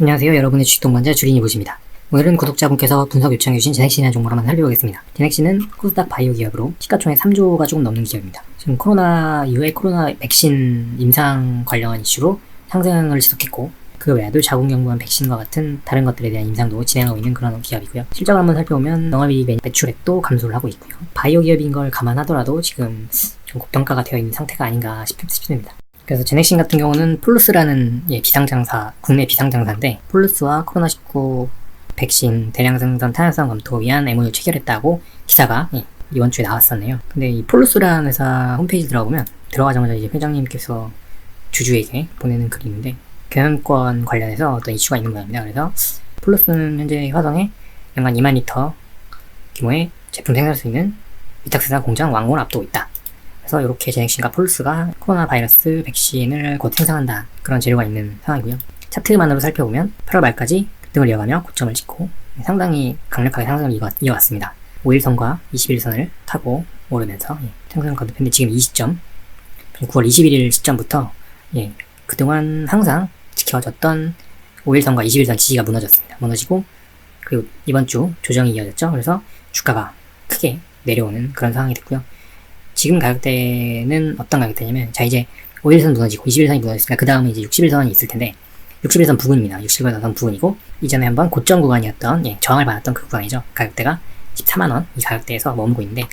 안녕하세요. 여러분의 주식 동반자 주린이 보십니다. 오늘은 구독자분께서 분석 요청해주신 제넥신이라는 종목을 한번 살펴보겠습니다. 제넥신은 코스닥 바이오 기업으로 시가총액 3조가 조금 넘는 기업입니다. 지금 코로나 이후에 코로나 백신 임상 관련 이슈로 상승을 지속했고 그 외에도 자궁경부암 백신과 같은 다른 것들에 대한 임상도 진행하고 있는 그런 기업이고요. 실적을 한번 살펴보면 영업이익 매출액도 감소를 하고 있고요. 바이오 기업인 걸 감안하더라도 지금 좀 고평가가 되어 있는 상태가 아닌가 싶, 싶습니다. 그래서 제넥신 같은 경우는 플루스라는 예, 비상장사, 국내 비상장사인데 플루스와 코로나19 백신 대량 생산 타연성 검토 위한 MOU 체결했다고 기사가 예, 이번 주에 나왔었네요. 근데 이 폴루스라는 회사 홈페이지 들어가보면 들어가자마자 이제 회장님께서 주주에게 보내는 글인데 경영권 관련해서 어떤 이슈가 있는 모양입니다. 그래서 폴루스는 현재 화성에 연간 2만 리터 규모의 제품 생산할 수 있는 위탁 생산 공장 완공을 앞두고 있다. 그래서 이렇게 제넥신과 폴루스가 코로나 바이러스 백신을 곧 생산한다. 그런 재료가 있는 상황이고요. 차트만으로 살펴보면 8월 말까지 급등을 이어가며 고점을 찍고 상당히 강력하게 상승을 이어, 이어왔습니다. 5일선과 21선을 타고 오르면서 예, 상승을 거듭했는데 지금 이 시점 9월 21일 시점부터 예, 그동안 항상 지켜졌던 5일선과 21선 지지가 무너졌습니다. 무너지고 그리고 이번 주 조정이 이어졌죠. 그래서 주가가 크게 내려오는 그런 상황이 됐고요. 지금 가격대는 어떤 가격대냐면 자 이제 5일선 무너지고 21선이 무너졌으니까 그 다음에 이제 61선이 있을 텐데 61선 부근입니다. 61선 부근이고 이전에 한번 고점 구간이었던 예, 저항을 받았던 그 구간이죠. 가격대가 14만 원 이 가격대에서 머무고 있는데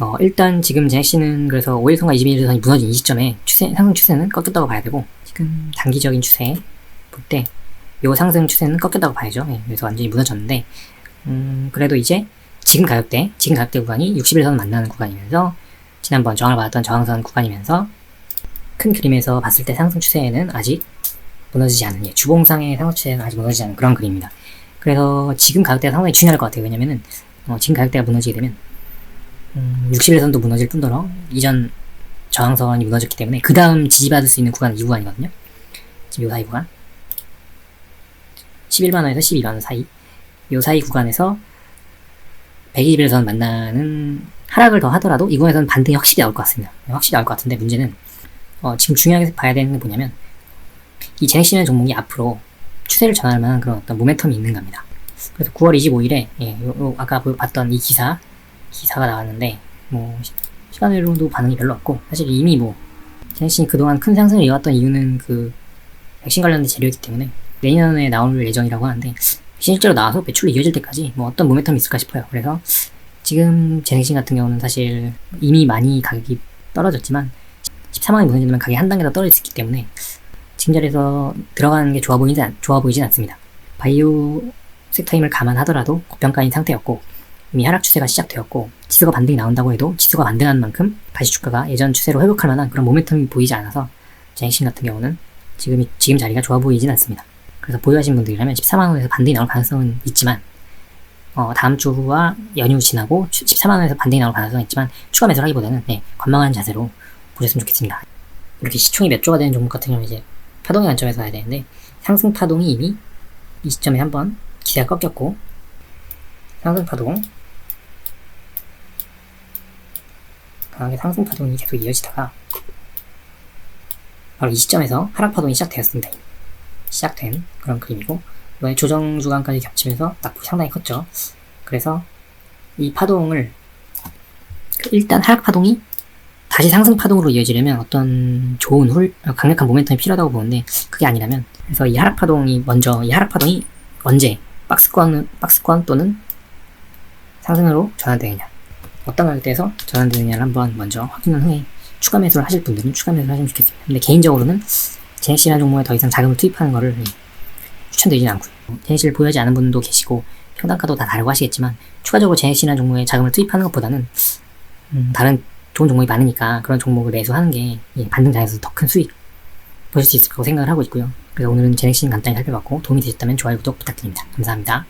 어, 일단 지금 제시는 그래서 5일선과 21일선이 무너진 이 시점에 추세, 상승 추세는 꺾였다고 봐야 되고 지금 단기적인 추세 볼 때 요 상승 추세는 꺾였다고 봐야죠. 예, 그래서 완전히 무너졌는데 음, 그래도 이제 지금 가격대, 지금 가격대 구간이 61선 만나는 구간이면서 지난번 저항을 받았던 저항선 구간이면서 큰 그림에서 봤을 때 상승 추세는 아직 무너지지 않은, 예, 주봉상의 상승 추세는 아직 무너지지 않은 그런 그림입니다. 그래서 지금 가격대가 상당히 중요할 것 같아요. 왜냐면은, 어, 지금 가격대가 무너지게 되면, 음, 61선도 무너질 뿐더러, 이전 저항선이 무너졌기 때문에, 그 다음 지지받을 수 있는 구간은 이 구간이거든요. 지금 요 사이 구간. 11만원에서 12만원 사이. 요 사이 구간에서 121선 만나는 하락을 더 하더라도 이 구간에서는 반등이 확실히 나올 것 같습니다. 확실히 나올 것 같은데 문제는 어, 지금 중요하게 봐야 되는 게 뭐냐면 이 제넥시는 종목이 앞으로 추세를 전할 만한 그런 어떤 모멘텀이 있는 겁니다. 그래서 9월 25일에 예, 요, 요 아까 봤던 이 기사 기사가 나왔는데 뭐 시간으로도 반응이 별로 없고 사실 이미 뭐 제넥신이 그동안 큰 상승을 이어왔던 이유는 그 백신 관련된 재료이기 때문에 내년에 나올 예정이라고 하는데 실제로 나와서 매출로 이어질 때까지 뭐 어떤 모멘텀이 있을까 싶어요. 그래서 지금 제넥신 같은 경우는 사실 이미 많이 가격이 떨어졌지만 13만원이 무너지면 가격이 한 단계 더 떨어졌기 때문에 지금 자리에서 들어가는 게 좋아 보이지, 않, 좋아 보이진 않습니다. 바이오 섹터 힘을 감안하더라도 고평가인 상태였고 이미 하락 추세가 시작되었고 지수가 반등이 나온다고 해도 지수가 반등한 만큼 다시 주가가 예전 추세로 회복할 만한 그런 모멘텀이 보이지 않아서 제넥신 같은 경우는 지금 지금 자리가 좋아 보이진 않습니다. 그래서 보유하신 분들이라면 14만 원에서 반등이 나올 가능성은 있지만 어, 다음 주와 연휴 지나고 14만 원에서 반등이 나올 가능성은 있지만 추가 매수를 하기보다는 네, 관망하는 자세로 보셨으면 좋겠습니다. 이렇게 시총이 몇 조가 되는 종목 같은 경우는 이제 파동의 관점에서 봐야 되는데 상승 파동이 이미 이 시점에 한번 기세가 꺾였고 상승 파동 강하게 상승 파동이 계속 이어지다가 바로 이 시점에서 하락 파동이 시작되었습니다. 시작된 그런 그림이고 이번에 조정 주간까지 겹치면서 낙폭이 상당히 컸죠. 그래서 이 파동을 일단 하락 파동이 다시 상승 파동으로 이어지려면 어떤 좋은 훌 강력한 모멘텀이 필요하다고 보는데 그게 아니라면 그래서 이 하락 파동이 먼저 이 하락 파동이 언제 박스권 박스권 또는 상승으로 전환되느냐 어떤 가격대에서 전환되느냐를 한번 먼저 확인한 후에 추가 매수를 하실 분들은 추가 매수를 하시면 좋겠습니다. 근데 개인적으로는 제넥시라는 종목에 더 이상 자금을 투입하는 거를 추천드리진 않고요. 제넥시를 보유하지 않은 분도 계시고 평단가도 다 다르고 하시겠지만 추가적으로 제넥시라는 종목에 자금을 투입하는 것보다는 음, 다른 좋은 종목이 많으니까 그런 종목을 매수하는 게 예, 반등장에서 더 큰 수익 보실 수 있을 거라고 생각을 하고 있고요. 그래서 오늘은 제넥신 간단히 살펴봤고 도움이 되셨다면 좋아요, 구독 부탁드립니다. 감사합니다.